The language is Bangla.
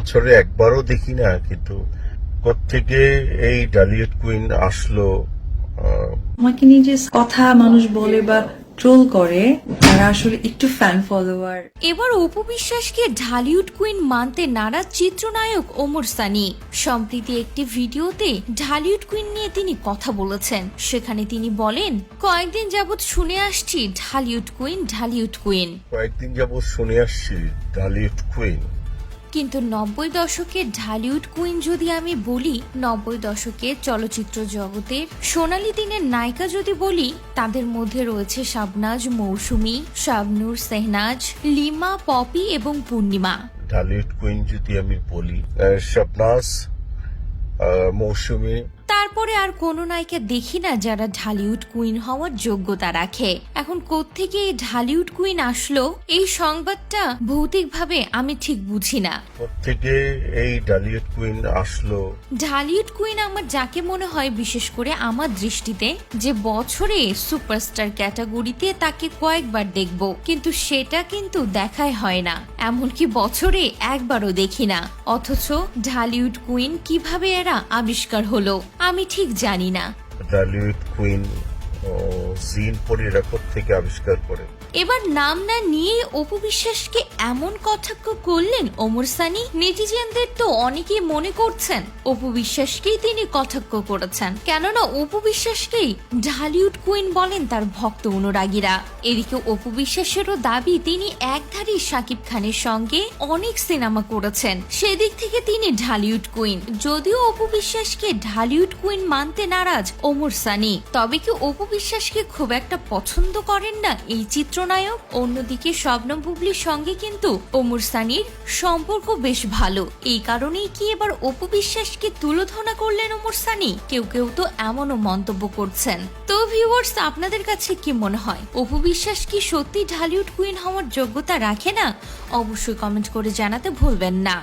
বছরে একবারও দেখি না কিন্তু কোত্থেকে এই ডালিউড কুইন আসলো আমাকে নিয়ে যে কথা মানুষ বলে বা ট্রোল করে তারা আসলে একটু ফ্যান ফলোয়ার এবার অপু বিশ্বাসকে ঢালিউড কুইন মানতে নারাজ চিত্রনায়ক ওমর সানি। সম্প্রতি একটি ভিডিওতে ঢালিউড কুইন নিয়ে তিনি কথা বলেছেন। সেখানে তিনি বলেন কয়েকদিন যাবৎ শুনে আসছি ঢালিউড কুইন ঢালিউড কুইন। কয়েকদিন যাবত শুনে আসছি ডালিউড কুইন। কিন্তু নব্বই দশকের ঢালিউড কুইন যদি আমি বলি, নব্বই দশকের চলচ্চিত্র জগতের সোনালী দিনের নায়িকা যদি বলি, তাদের মধ্যে রয়েছে শাবনাজ, মৌসুমী, শাবনুর, সেহনাজ, লিমা, পপি এবং পূর্ণিমা। ঢালিউড কুইন যদি আমি বলি শাবনাজ মৌসুমী তারপরে আর কোনো নায়িকা দেখি না যারা ঢালিউড কুইন হওয়ার যোগ্যতা রাখে। এখন কোত্থেকে এই ঢালিউড কুইন আসলো? এই সংবাদটা ভৌতিকভাবে আমি ঠিক বুঝি না। কোত্থেকে এই ডালিউড কুইন আসলো? ঢালিউড কুইন আমার যাকে মনে হয় বিশেষ করে আমার দৃষ্টিতে যে বছরে সুপারস্টার ক্যাটাগরিতে তাকে কয়েকবার দেখব কিন্তু সেটা কিন্তু দেখাই হয় না। এমনকি বছরে একবারও দেখি না। অথচ ঢালিউড কুইন কীভাবে এরা আবিষ্কার হলো? আমি ঠিক জানি না। জিন পরীরা থেকে আবিষ্কার করে। এবার নাম না নিয়ে অপু বিশ্বাসকে এমন কটাক্ষ করলেন ওমর সানি? নেটিজেনদের তো মনে করছেন অপু বিশ্বাসকেই তিনি কটাক্ষ করেছেন। কেননা অপু বিশ্বাসকেই ঢালিউড কুইন বলেন তার ভক্ত অনুরাগীরা। এদিকে অপু বিশ্বাসেরও দাবি, তিনি একধারী শাকিব খানের সঙ্গে অনেক সিনেমা করেছেন। সেদিক থেকে তিনি ঢালিউড কুইন। যদিও অপু বিশ্বাসকে ঢালিউড কুইন মানতে নারাজ ওমর সানি। তবে কি অপু বিশ্বাসকে খুব একটা পছন্দ করেন না এই চিত্রনায়ক। অন্যদিকে শবনম বুবলির সঙ্গে কিন্তু ওমর সানির সম্পর্ক বেশ ভালো। এই কারণেই কি এবার অপু বিশ্বাসকে তুলোধনা করলেন ওমর সানি? কেউ কেউ তো এমনও মন্তব্য করছেন। তো ভিউয়ার্স আপনাদের কাছে কি মনে হয়? অপু বিশ্বাস কি সত্যি ঢালিউড কুইন হওয়ার যোগ্যতা রাখে না? অবশ্যই কমেন্ট করে জানাতে ভুলবেন না।